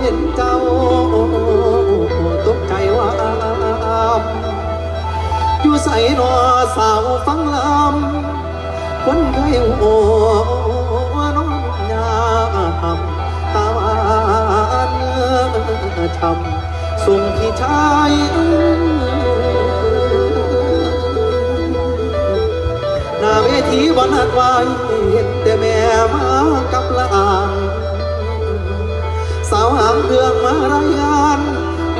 เห็นเจ้าตกใจว่าอยู่ใส่นอสาวฟังลำคนเคยโอ้น้องยามตาหวานช้ำส่งพี่ชายหน้าเวทีบนหัดไว้เห็นแต่แม่มากับลาน สาวหางเรื่องมารายงาน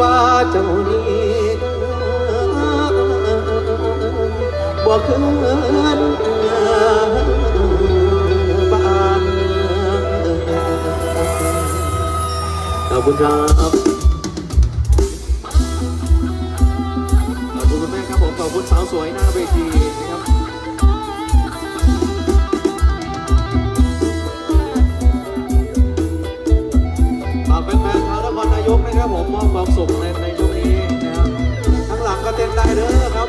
ว่าเจ้านี้บ่คืนบ้านขอบคุณครับขอบคุณคุณแม่ครับผมขอบคุณสาวสวยหน้าเวที มอบความสุขในในตรงนี้นะครัทั้งหลังก็เต้นได้เด้อครับ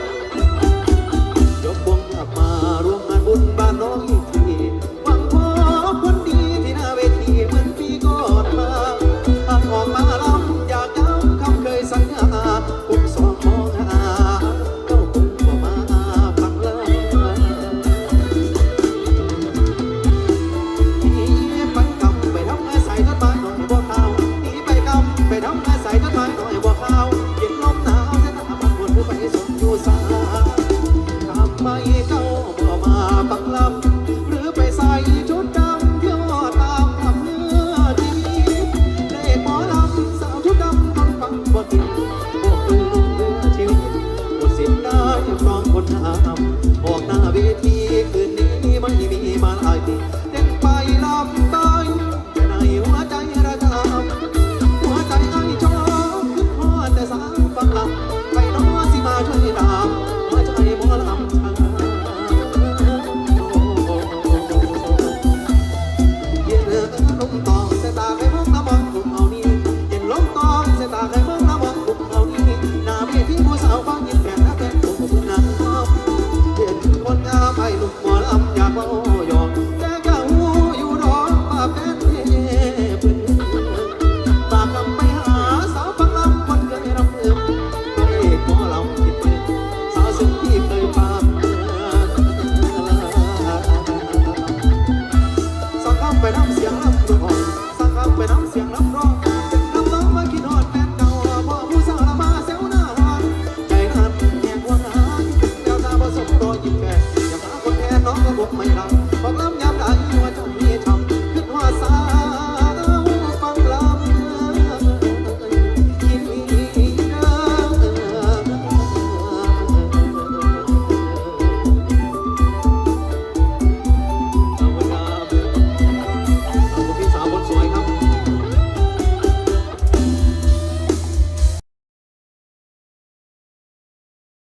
ยกวงกลับมาร่วมงานบุญบ้านน้องอีกทีหวังพบคนดีที่น่าเวทีเหมือนปีก่อนมาทางออกมาลำอยากย้ำคำเคยสัญญาผมสองมองหาเจ้าคงบ่มาฟังเลยนี่ไปคำไปทำไมใส่รถบ้านหน่อยบ่เท่านี่ไปคำไปทำ กลำหรือไปใส่ชุด